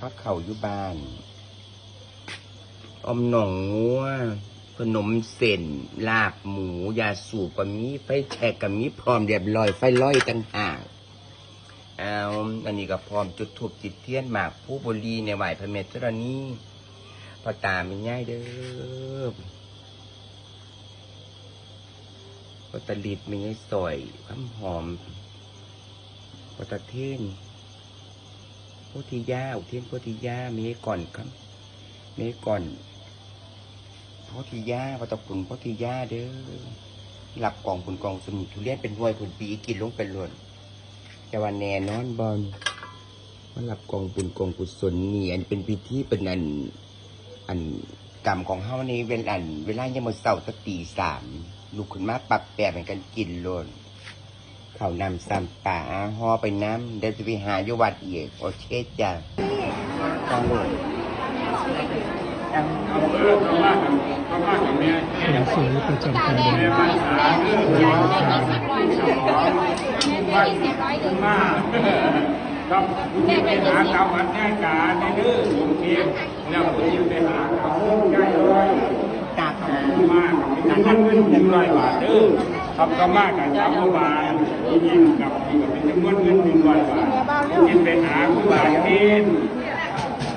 พักเข่าอยู่บ้านอมหนองงัวขนมเส้นลาบหมูยาสูบกับมีไฟแฉกกับมีพร้อมเรียบร้อยไฟร้อยต่างหากเอาอันนี้ก็พร้อมจุดถูกจิตเทียนหมากผู้บรีในไหวพระเมตรนี้พอตาไม่ง่ายเด้อพอตะลิดไม่ง่ายสอยข้ามหอมพอตะเทน โพธิยาอุเทนโพธิยามีก่อนครับมีก่อนโพธิยาพระตะคุณโพธิยาเด้อหลับกล่องคุณกองสมุนทุเรียนเป็นห้วยผลปีกินลงเป็นหล่นแต่ว่าแน่นอนบอลมันหลับกล่องบุญกองกุศลนี่อันเป็นพิธีเป็นอัน อันกรรมของเฮานี่เป็นอันเวลายังมาเสาร์ตีสามลุกขึ้นมาปรับแปลงกันกินหล่น เขาวนำซ้ำป่าหอไปน้ำเดี๋ยวจะไปหาอยู่วัดอีกโอเคจ้ะต้องเลยหนังสือประจำตำบลครับคุณไปหาเขาวัดง่ายกาในเด้อผมเองแล้วผมไปหาเขาง่ายเลยตาขามากกับเงินหนึ่งร้อยบาทเด้อทำก็มากกับชามบานยิ่งกับนี่ก็เป็นจำนวนเงินหนึ่งร้อยบาทกินไปหาคู่บาดเจ็บ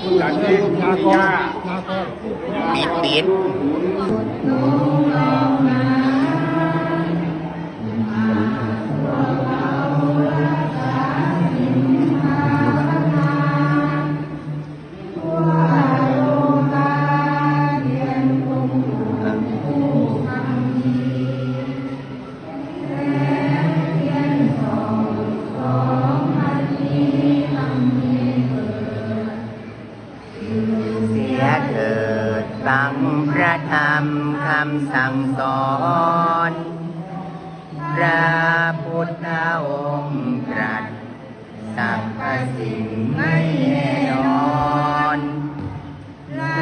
ผู้บาดเองยากปิดปิด ธรรมคำสั่งสอน พระพุทธองค์ตรัสสรรพสิ่งไม่แน่นอน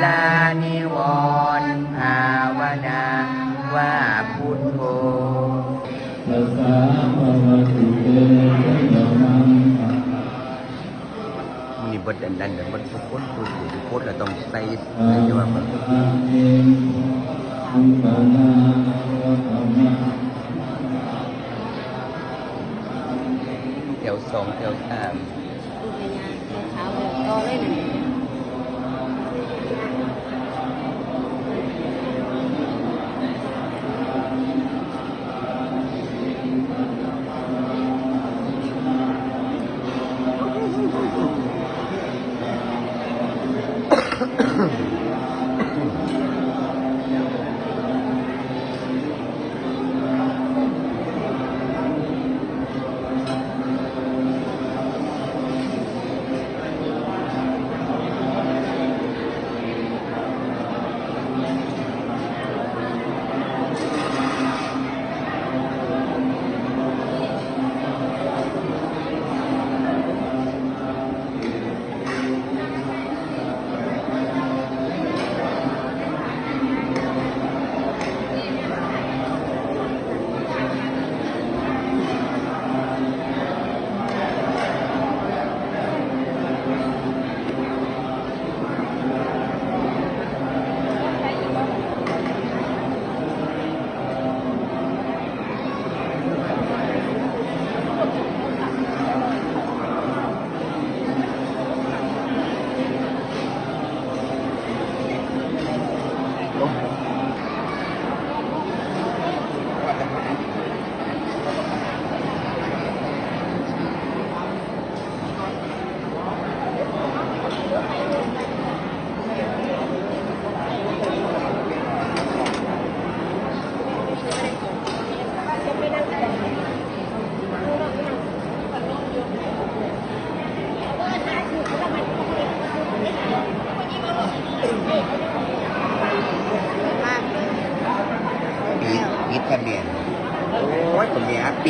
ลานิวรภาวนาว่า บทดันดันเดี๋ยวมันทุกคนพูดทุกคนเราต้องใส่ใส่ว่าระมันหะเตสัมมาสัมพุทธัสสะแถวสองแถวสามปี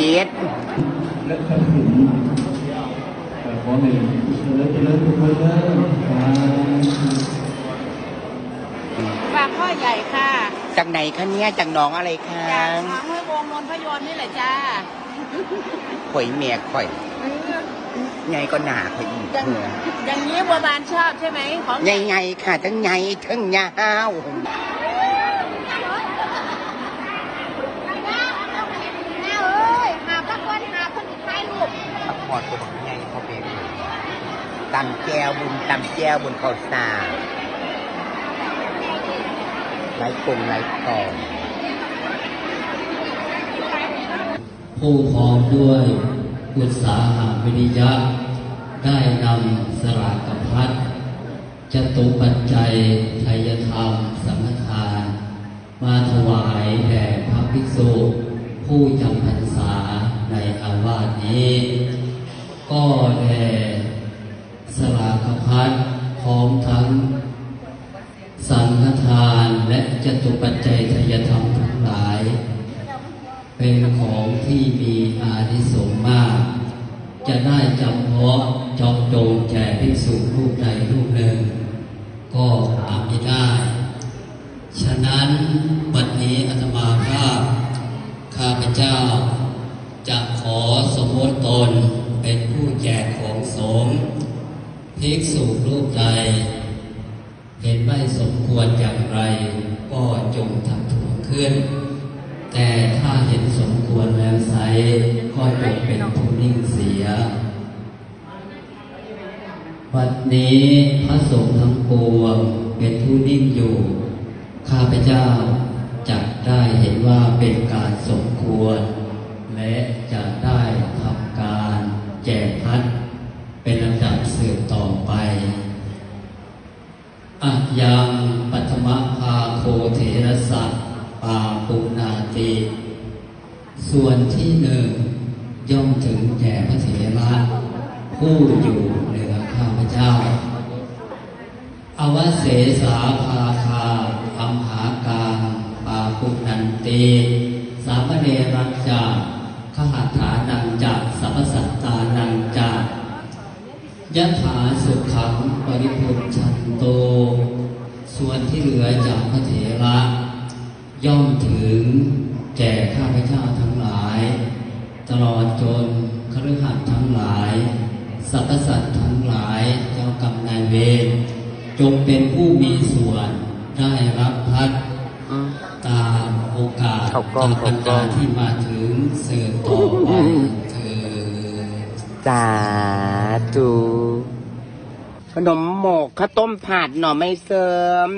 ผมเนี่ยปีดและทรัพย์สินแต่ขอให้เจริญเจริญทุกคนเด้อสาธุปากข้อใหญ่ค่ะจากไหนคะเนี่ยจากหน้องอะไรคะจากทางห้วยวงนนทยนต์นี่แหละจ้าข่อยเมียข่อยเใหญ่ก็หนาเขาอีกอย่างเนี่ยอย่างนี้บัวบานชอบใช่ไหมของใหญ่ๆค่ะทั้งใหญ่ทั้งยาว แม่เอ้ยหาพักวันหาคนถ่ายรูป พักผ่อนตัวบอกใหญ่เขาเป็น ตำแจวบุญตำแจวบนข้าวสารไร้กลงไร้กองผู้พร้อมด้วยอุตสาหะวิริยะ ได้นำสลากกับพัดจตุปัจจัยไทยธรรมสังฆทาน มาถวายแด่พระภิกษุ ผู้จำพรรษาในอาวาสนี้ ก็แด่ สลากพัดพร้อมทั้ง สังฆทานและจตุปัจจัยทายธรรมทั้งหลาย เป็นของที่มีอานิสงส์มาก จะได้จำเพาะจองจงแจก่ภิกษุรูปใดรูปหนึ่ง ก็หาไม่ได้ ฉะนั้นวันนี้อาตมาภาพข้าพเจ้าจะขอสมมติตนเป็นผู้แจกของสงฆ์ ภิกษุรูปใดเห็นไม่สมควรอย่างไร ก็จงทำถูกขึ้น แต่ถ้าเห็นสมควรแล้วไซก็จงเป็นผู้นิ่งเสียวันนี้พระสงฆ์ทั้งปวงเป็นผู้นิ่งอยู่ ข้าพเจ้าจะได้เห็นว่าเป็นการสมควร และจะได้ ส่วนที่หนึ่งย่อมถึงแก่พระเถระผู้อยู่เหนือข้าพเจ้า อวเสสาภาคาอัมหากาปาปุนันเต สามเณรัจจาขหัตถานังจักสัพสัตตานังจักยะถาสุขังปริพุทชันโต ส่วนที่เหลือจากพระเถระย่อมถึงแก่ข้าพเจ้า ตลอดจนคฤหัสถ์ทั้งหลายสรรพสัตว์ทั้งหลายเจ้ากรรมนายเวรจงเป็นผู้มีส่วนได้รับพัดอืมตามโอกาสเข้ากล้องตามบรรเข้ากล้อดางที่มาถึงสืบต่อไปเถิดสาธุขนมหมกข้าวต้มผัดหน่อไม่เสริม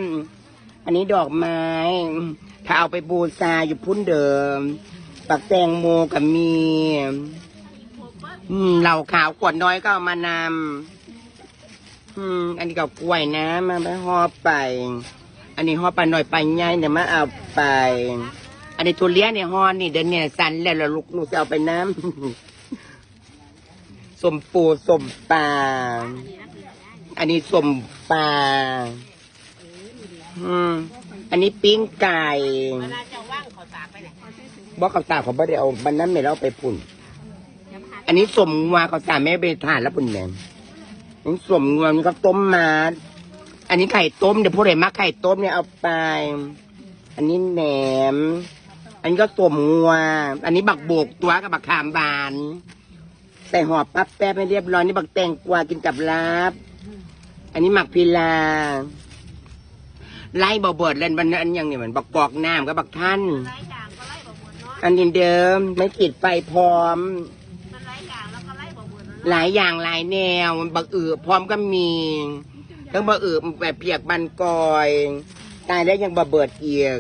อันนี้ดอกไม้ ถ้าเอาไปบูชาอยู่พุ่นเดิม ปักแตงโมกับมีอืมเหล่าขาวขวดน้อยก็เอามานำอืม อันนี้กับกล้วยนะมาไปห่อไป อันนี้ห่อไปหน่อยไปใหญ่เดี๋ยวมาเอาไป อันนี้ทุเรียนเนี่ยห่อนี่เดินเนี่ยสันแล้วเราลูกลูกจะเอาไปน้ำสมปูสมปลาอันนี้สมปลาอืม อันนี้ปิ้งไก่ บอกกับตาเขาไม่ได้เอาบันนั้นไม่เอาไปปุ่น อันนี้สมงัวเขาสาแม่ไปทานแล้วปุ่นแหนมนี่สมงัวนี่ก็ต้มมา อันนี้ไข่ต้มเดี๋ยวพวกไหนมักไข่ต้มเนี่ยเอาไป อันนี้แหนม อันนี้ก็สมงัว อันนี้บักโบกตัวกับบักขามบาน ใส่หอบปั๊บแป๊บให้เรียบร้อยนี่บักแตงกวากินกับลาบ อันนี้หมักพิลาไล่บ่เบิดเล่นวันนั้นยังเนี่ยเหมือนบักกอกน้ำกับบักท่าน อันเดิมไม่ติดไฟพร้อม มันหลายอย่างแล้วก็ไล่บ่หมดนะหลายอย่างหลายแนวบักอือพร้อมก็มีทั้งบักอือแบบเปียกบันกอย ตายแล้วยังบะเบิดเอียก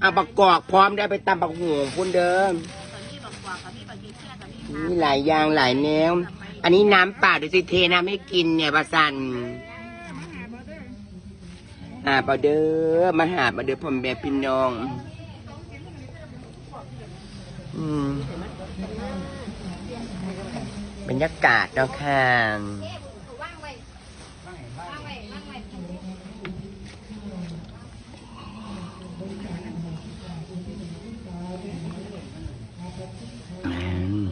เอาบักกอกพร้อมได้ไปตำบักหูพุ่นเดิม ตอนนี้บักกวาดกับนี่บักกีเชี่ยกับนี่มีหลายอย่างหลายแนว อันนี้น้ำเปล่าเดี๋ยวสิเทน้ำให้กินเนี่ยประสันหาเปล่าเด้อมาหาเปล่าเด้อพ่อแม่พี่น้อง บรรยากาศเนาะค่ะ ว่างไว้ว่างไว้ว่างไว้ อืม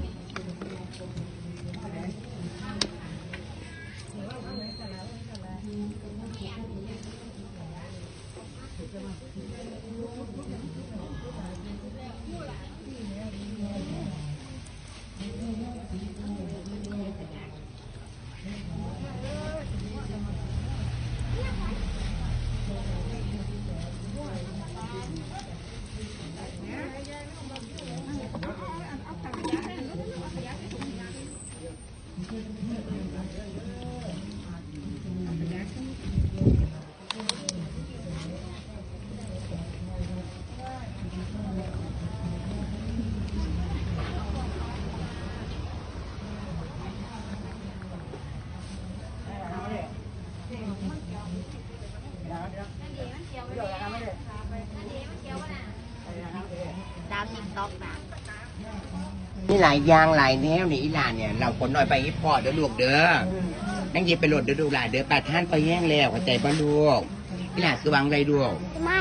ดาวติ๊กต็อกนะ มีหลายอย่างหลายแนวนี่อีหลานเนี่ย เราคนน้อยไปอีพอเด้อลูกเด้อนั่งหยิบไปโหลดเด้อลูกหลานเด้อปลาท่านไปแห้งแล้วเข้าใจป่ะลูกอีหลานคือวางไรลูกใช่ไหม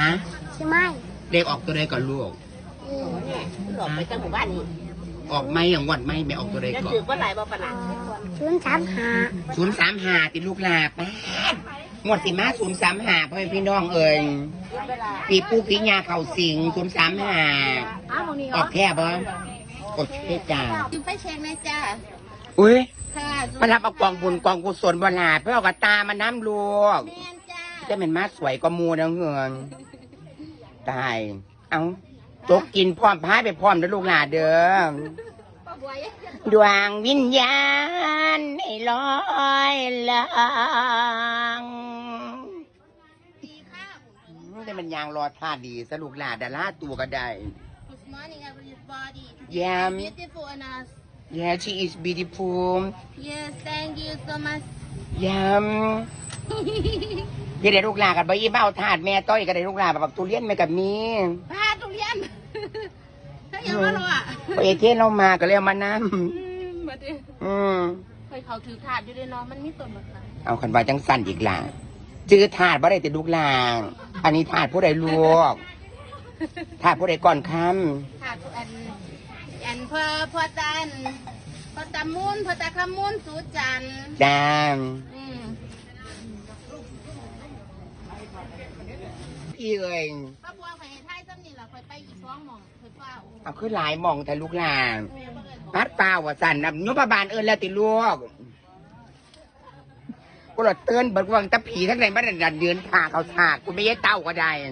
ฮะใช่ไหมเด็กออกตัวใดก่อนลูกอืมเนี่ยหลอกไปจากหมู่บ้านนี่ออกไม่อย่างวัดไม่ไม่ออกตัวใดจะก่อนถือว่าหลายบ่ปะนะศูนย์สามห้าศูนย์สามหาติดลูกหลาป้างวดสิมาศูนย์สามหาพ่อแม่พี่น้องเอ่ยปีปูปีญาเข่าสิงศูนย์สามหาอ้าวมองนี้เหรอออกแค่บ่ โอเคจ้าจิ้มไฟเช็คนะจ้าอุ้ยค่ะมารับเอากองบุญกองกุศลบลาเพื่อเอากระตามาน้ำลูกแมนจ้าจะเป็นมาสวยก็มูนะเฮืองตาย เอาจกกินพร้อมพายไปพร้อมเด้อลูกหลาเด้อป้าบัวยังดวงวิญญาณให้ลอยลางแต่มันยางรอท่าดีสรุปหลาดาราตัวก็ได้ Good morning everybody Yeah. beautiful and us Yeah she is beautiful yes thank you so much ยำพี่ได้ลูกหลากันไปยี่เบ้าถาดแม่ต้อยก็ได้ลูกหลาแบบตุเรียนแม่กับมีพาทุเรียนถ้ายังว่าเราอะพอเอเทนเรามาก็เลยเอามานั่อืมมาดิอืมเคยเขาถือถาดอยู่ด้วยเนาะมันมีต้นมะขามเอาคันว่าจังสั่นอีกหล่ะจื้อถาดบ่ได้แต่ลูกหลาง อันนี้ถาดผู้ใดลวก ถาดผู้ใดก่อนคถาดอันอันพอพอจันพอตามุนพอตาขมุนสูจันทร์ำดามอืมพี่เอ้ยป้าบัวไปให้ไทยซ้ำนี่ล่ะคอยไปอีกสองหม่องคอยเฝ้าเอาขึ้นหลายหมองแต่ลูกหลางพัดเปล่าว่าสั่นนะนุบาบาลเอิญแล้วติลูกกูหลดเตือนเบิกวังตะผีทั้งในบ้านดันเดือนผ่าเขาฉากกูไม่ใช่เต้าก็ได้เ